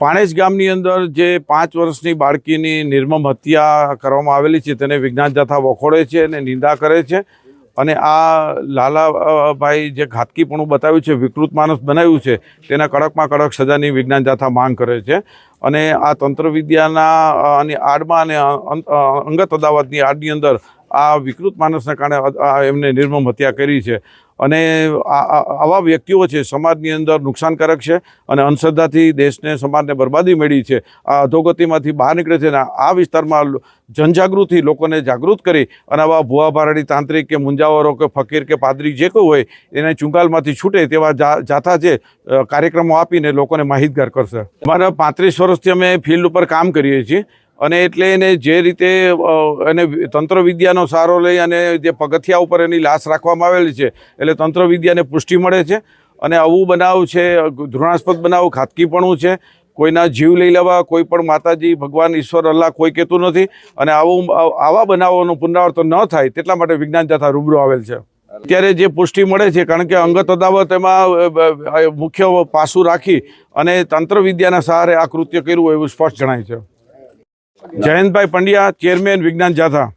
પાણેજ ગામની અંદર જે પાંચ વર્ષની બાળકીની નિર્મમ હત્યા કરવામાં આવેલી છે, તેને વિજ્ઞાન જાથા વખોડે છે અને નિંદા કરે છે. અને આ લાલાભાઈ જે ઘાતકીપણું બતાવ્યું છે, વિકૃત માણસ બનાવ્યું છે, તેના કડકમાં કડક સજાની વિજ્ઞાન જાથા માંગ કરે છે. અને આ તંત્ર વિદ્યાના અને આડમાં અને અંગત અદાવતની આડની અંદર આ વિકૃત માણસના કારણે એમને નિર્મમ હત્યા કરી છે. અને આવા વ્યક્તિઓ છે, સમાજની અંદર નુકસાનકારક છે અને અંધશ્રદ્ધાથી દેશને, સમાજને બરબાદી મળી છે. આ અધોગતિમાંથી બહાર નીકળે છે અને આ વિસ્તારમાં જનજાગૃતિ લોકોને જાગૃત કરી અને આવા ભુવા ભારાડી તાંત્રિક કે મુંજાવરો કે ફકીર કે પાદરી જે કોઈ હોય, એને ચુંગાલમાંથી છૂટે તેવા જાથા છે કાર્યક્રમો આપીને લોકોને માહિતગાર કરશે. અમારા પાંત્રીસ વર્ષથી અમે ફિલ્ડ ઉપર કામ કરીએ છીએ. અને એટલે એને જે રીતે એને તંત્ર વિદ્યાનો સહારો લઈ અને જે પગથિયા ઉપર એની લાશ રાખવામાં આવેલી છે, એટલે તંત્ર વિદ્યાને પુષ્ટિ મળે છે. અને આવું બનાવ છે, ધૃણાસ્પદ બનાવ, ખાતકીપણું છે. કોઈના જીવ લઈ લેવા, કોઈ પણ માતાજી, ભગવાન, ઈશ્વર, અલ્લાહ કોઈ કહેતું નથી. અને આવું આવા બનાવોનું પુનરાવર્તન ન થાય તેટલા માટે વિજ્ઞાન જાથા રૂબરૂ આવેલ છે. અત્યારે જે પુષ્ટિ મળે છે, કારણ કે અંગત અદાવત એમાં મુખ્ય પાસું રાખી અને તંત્ર વિદ્યાના સહારે આ કૃત્ય કર્યું, એવું સ્પષ્ટ જણાય છે. જયંતભાઈ પંડ્યા ચેરમેન વિજ્ઞાન જાથા.